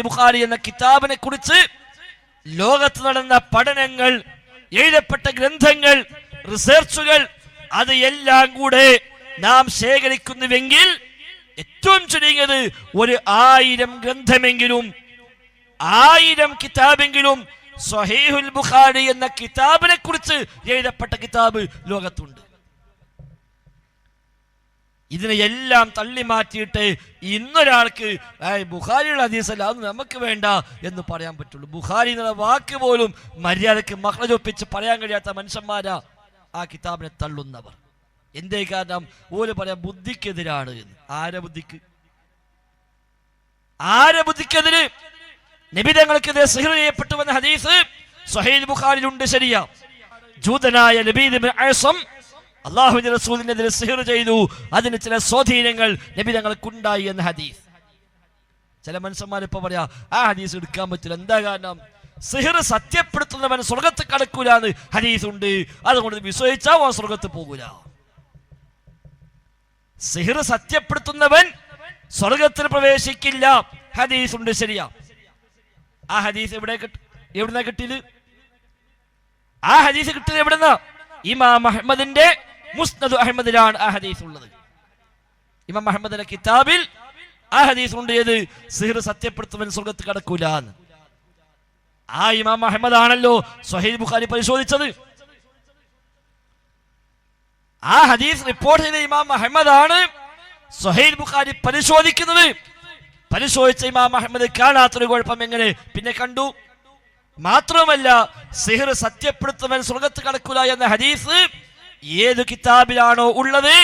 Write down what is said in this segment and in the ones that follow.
ബുഖാരി എന്ന കിതാബിനെ കുറിച്ച് ലോകത്ത് നടന്ന പഠനങ്ങൾ എഴുതപ്പെട്ട ഗ്രന്ഥങ്ങൾ റിസർച്ചുകൾ അത് എല്ലാം കൂടെ നാം ശേഖരിക്കുന്നുവെങ്കിൽ ഏറ്റവും ചുരുങ്ങിയത് ഒരു ആയിരം ഗ്രന്ഥമെങ്കിലും ആയിരം കിതാബെങ്കിലും സ്വഹീഹുൽ ബുഖാരി എന്ന കിതാബിനെ കുറിച്ച് എഴുതപ്പെട്ട കിതാബ് ലോകത്തുണ്ട്. ഇതിനെ എല്ലാം തള്ളി മാറ്റിയിട്ട് ഇന്നൊരാൾക്ക് ബുഹാരിയുടെ ഹദീസല്ല അത് നമുക്ക് വേണ്ട എന്ന് പറയാൻ പറ്റുള്ളൂ. ബുഖാരി എന്നുള്ള വാക്ക് പോലും മര്യാദയ്ക്ക് മക്കളൊപ്പിച്ച് പറയാൻ കഴിയാത്ത മനുഷ്യന്മാരാ ആ കിതാബിനെ തള്ളുന്നവർ. എന്തേ കാരണം? ഓൽ പറയാം ബുദ്ധിക്കെതിരാണ് എന്ന്. ആരെ ബുദ്ധിക്ക്? ആരെ ബുദ്ധിക്കെതിര്? നിബിതങ്ങൾക്കെതിരെ സിഹർ ചെയ്യപ്പെട്ടുവെന്ന ഹദീസ് സ്വഹീൽ ബുഖാരിലുണ്ട് ശരിയാ. ജൂതനായ നബീദ് അഅസം അള്ളാഹുവിന്റെ റസൂലിനെതിരെ സിഹർ ചെയ്തു. അതിന് ചില സ്വാധീനങ്ങൾ നബിതങ്ങൾക്കുണ്ടായി എന്ന ഹദീസ്. ചില മനുഷ്യന്മാർ ഇപ്പൊ പറയാ ആ ഹദീസ് എടുക്കാൻ പറ്റില്ല. എന്താ കാരണം? സിഹർ സത്യപ്പെടുത്തുന്നവൻ സ്വർഗത്ത് കടക്കൂലെന്ന് ഹദീസ് ഉണ്ട്. അതുകൊണ്ട് വിശ്വസിച്ചാ അവൻ സ്വർഗത്ത് പോകൂല. സിഹർ സത്യപ്പെടുത്തുന്നവൻ സ്വർഗത്തിൽ പ്രവേശിക്കില്ല. ഹദീസ് ഉണ്ട് ശരിയാ. ആ ഹദീസ് എവിടെ എവിടുന്നാ കിട്ടിയത്? ആ ഹദീസ് കിട്ടിയത് എവിടുന്ന? ഇമാം അഹമ്മദിന്റെ മുസ്നദ് അഹമ്മദിലാണ് ആ ഹദീസ് ഉള്ളത് ഇമാം അഹമ്മദിന്റെ കിതാബിൽ ആ ഹദീസ് ഉണ്ട് ഏത്? സിഹർ സത്യപ്പെടുത്തുവൻ സ്വർഗത്ത് കടക്കൂല ആ ഇമാം അഹമ്മദ് ആണല്ലോ സഹീദ് ബുഖാരി പരിശോധിച്ചത്. ആ ഹദീസ് റിപ്പോർട്ട് ചെയ്ത ഇമാം അഹമ്മദ് ആണ് സഹീദ് ബുഖാരി പരിശോധിക്കുന്നത്. പരിശോധിച്ച ഇമാം അഹമ്മദ് കാണാത്തൊരു കുഴപ്പം എങ്ങനെ? പിന്നെ കണ്ടു. മാത്രവുമല്ല സിഹർ സത്യപ്പെടുത്തുവൻ സ്വർഗത്ത് കടക്കൂല എന്ന ഹദീസ് ഏത് കിതാബിലാണോ ഉള്ളത്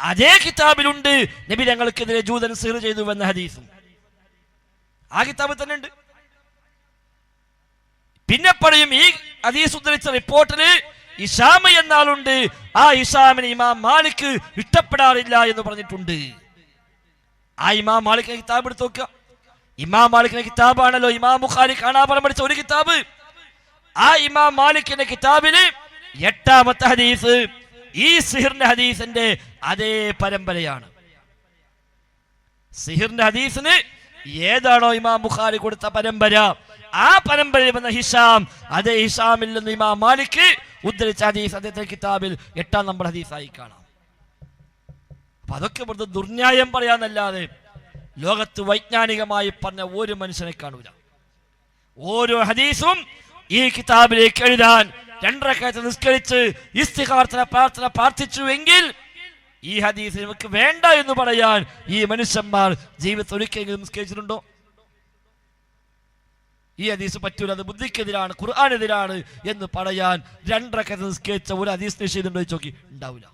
അതേ കിതാബിലുണ്ട്. നബി ഞങ്ങൾക്കെതിരെ ജൂതൻ സിർ ചെയ്തു എന്ന ഹദീസും. ആ കിതാബിൽ തന്നെ ഉണ്ട്. പിന്നെ പറയും ഈ ഹദീസ് ഉദ്ധരിച്ച റിപ്പോർട്ടിൽ ഇഷാമ എന്നാളുണ്ട്. ആ ഇഷാമിന് ഇമാം മാലിക് ഇഷ്ടപ്പെടാറില്ല എന്ന് പറഞ്ഞിട്ടുണ്ട്. ആ ഇമാം മാലിക്കിനെ കിതാബ് എടുത്ത് നോക്കുക. ഇമാം മാലിക്കിന്റെ കിതാബാണല്ലോ ഇമാം ബുഖാരി കാണാപറം പഠിച്ച ഒരു കിതാബ്. ആ ഇമാം മാലിക്കിന്റെ കിതാബിൽ എട്ടാമത്തെ ഹദീസ് ഈ സിഹിറിന്റെ ഹദീസിന്റെ അതേ പരമ്പരയാണ്. സിഹിറിന്റെ ഹദീസിന് ഏതാണോ ഇമാം ബുഖാരി കൊടുത്ത പരമ്പര? ആ പരമ്പരയിൽ വന്ന ഹിഷാം അതേ ഹിഷാമിൽ നിന്ന് ഇമാം മാലിക് ഉദ്ധരിച്ച ഹദീസ് അദ്ദേഹത്തിന്റെ കിതാബിൽ എട്ടാം നമ്പർ ഹദീസായി കാണാം. അപ്പൊ അതൊക്കെ വെറുതെ ദുർന്യായം പറയാന്നല്ലാതെ ലോകത്ത് വൈജ്ഞാനികമായി പറഞ്ഞ ഒരു മനുഷ്യനെ കാണൂല. ഓരോ ഹദീസും ഈ കിതാബിലേക്ക് എഴുതാൻ രണ്ടരക്കാലത്ത് നിസ്കരിച്ച് ഇസ്തിഹാർത്ഥന പ്രാർത്ഥന പ്രാർത്ഥിച്ചുവെങ്കിൽ ഈ ഹദീസ് നമുക്ക് വേണ്ട എന്ന് പറയാൻ ഈ മനുഷ്യന്മാർ ജീവിതത്തിൽ ഒരിക്കലെങ്കിലും നിസ്കരിച്ചിട്ടുണ്ടോ? ഈ ഹദീസ് പറ്റൂല അത് ബുദ്ധിക്കെതിരാണ് ഖുർആാനെതിരാണ് എന്ന് പറയാൻ രണ്ടരക്കത്ത് നിസ്കരിച്ച ഒരു ഹദീസ് നിഷേധം ചോക്കി ഉണ്ടാവില്ല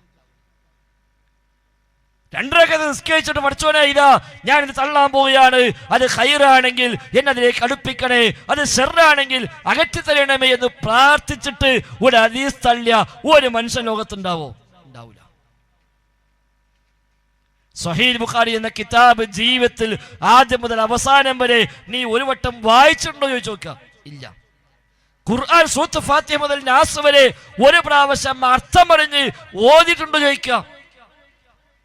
രണ്ടരക്ക നിസ്കരിച്ചിട്ട് പഠിച്ചോനെ ഇതാ ഞാൻ ഇത് തള്ളാൻ പോവുകയാണ്. അത് ഹൈറാണെങ്കിൽ എന്നെ അതിലേക്ക് അടുപ്പിക്കണേ. അത് ഷെറാണെങ്കിൽ അകറ്റി തരണമേ എന്ന് പ്രാർത്ഥിച്ചിട്ട് ഒരു അതീസ് തള്ളിയ ഒരു മനുഷ്യൻ ലോകത്തുണ്ടാവോ? ഉണ്ടാവില്ല. സഹീൽ ബുഖാരി എന്ന കിതാബ് ജീവിതത്തിൽ ആദ്യം മുതൽ അവസാനം വരെ നീ ഒരു വട്ടം വായിച്ചിട്ടുണ്ടോ ചോദിച്ചു നോക്കുക ഇല്ല. ഖുർആൻ സൂത്ത് ഫാത്തിയ മുതൽ നാസ് വരെ ഒരു പ്രാവശ്യം അർത്ഥം പറഞ്ഞ് ഓതിയിട്ടുണ്ടോ ചോദിക്കാം.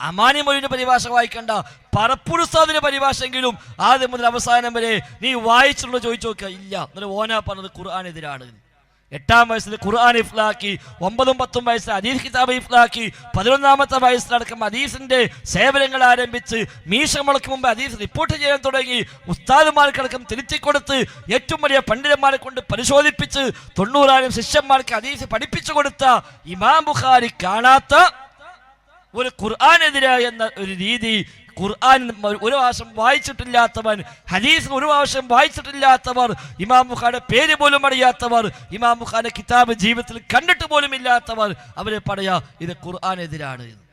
അമാനി മൊഴിന്റെ പരിഭാഷ വായിക്കണ്ട. പറപ്പുരുസ്താദിന്റെ പരിഭാഷെങ്കിലും ആദ്യം മുതൽ അവസാനം വരെ നീ വായിച്ചിട്ടുള്ള ചോദിച്ചു നോക്കുക. ഇല്ല. എന്നിട്ട് ഓന പറഞ്ഞത് ഖുർആാനെതിരാണ് എട്ടാം വയസ്സിൽ ഖുർആൻ ഇഫ്ലാക്കി ഒമ്പതും പത്തും വയസ്സിൽ അദീസ് കിതാബ് ഇഫ്ലാക്കി പതിനൊന്നാമത്തെ വയസ്സിലടക്കം അദീസിന്റെ സേവനങ്ങൾ ആരംഭിച്ച് മീശ മുളക്ക് മുമ്പ് അദീസ് റിപ്പോർട്ട് ചെയ്യാൻ തുടങ്ങി ഉസ്താദുമാർക്കടക്കം കൊടുത്ത് ഏറ്റവും വലിയ പണ്ഡിതന്മാരെ കൊണ്ട് പരിശോധിപ്പിച്ച് തൊണ്ണൂറായിരം ശിഷ്യന്മാർക്ക് അദീസ് പഠിപ്പിച്ചു കൊടുത്ത ഇമാം ബുഖാരി കാണാത്ത ഒരു ഖുർആാനെതിരായ എന്ന ഒരു രീതി ഖുർആൻ ഒരു പ്രാവശ്യം വായിച്ചിട്ടില്ലാത്തവൻ ഹദീസ് ഒരു പ്രാവശ്യം വായിച്ചിട്ടില്ലാത്തവർ ഇമാം ബുഖാന്റെ പേര് പോലും അറിയാത്തവർ ഇമാം ബുഖാന്റെ കിതാബ് ജീവിതത്തിൽ കണ്ടിട്ട് പോലും ഇല്ലാത്തവർ അവരെ പറയാ ഇത് ഖുർആാനെതിരാണ് എന്ന്.